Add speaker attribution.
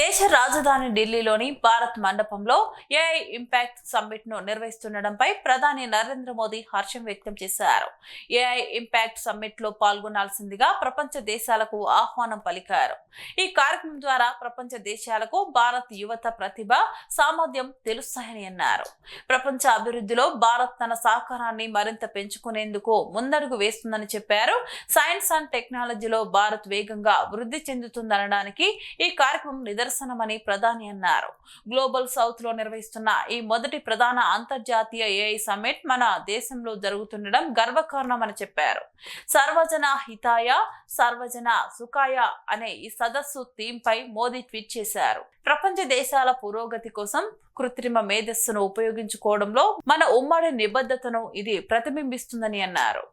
Speaker 1: దేశ రాజధాని ఢిల్లీలోని భారత్ మండపంలో ఏఐ ఇంపాక్ట్ సమ్మిట్ను నిర్వహిస్తుండడంపై ప్రధాని నరేంద్ర మోదీ హర్షం వ్యక్తం చేశారు. ఏఐ ఇంపాక్ట్ సమ్మిట్లో పాల్గొనాల్సిందిగా ప్రపంచ దేశాలకు ఆహ్వానం పలికారు. ఈ కార్యక్రమం ద్వారా ప్రపంచ దేశాలకు భారత్ యువత ప్రతిభ సామర్థ్యం తెలుస్తాయని అన్నారు. ప్రపంచ అభివృద్ధిలో భారత్ తన సహకారాన్ని మరింత పెంచుకునేందుకు ముందడుగు వేస్తుందని చెప్పారు. సైన్స్ అండ్ టెక్నాలజీలో భారత్ వేగంగా వృద్ధి చెందుతుందనడానికి ఈ కార్యక్రమం నిదర్శనమని ప్రధాని అన్నారు. గ్లోబల్ సౌత్లో నిర్వహిస్తున్న ఈ మొదటి ప్రధాన అంతర్జాతీయ ఏఐ సమ్మిట్ మన దేశంలో జరుగుతుండడం గర్వకారణమని చెప్పారు. సర్వజన హితాయ సర్వజన సుఖాయ అనే ఈ సదస్సు థీమ్ పై మోదీ ట్వీట్ చేశారు. ప్రపంచ దేశాల పురోగతి కోసం కృత్రిమ మేధస్సును ఉపయోగించుకోవడంలో మన ఉమ్మడి నిబద్ధతను ఇది ప్రతిబింబిస్తుందని అన్నారు.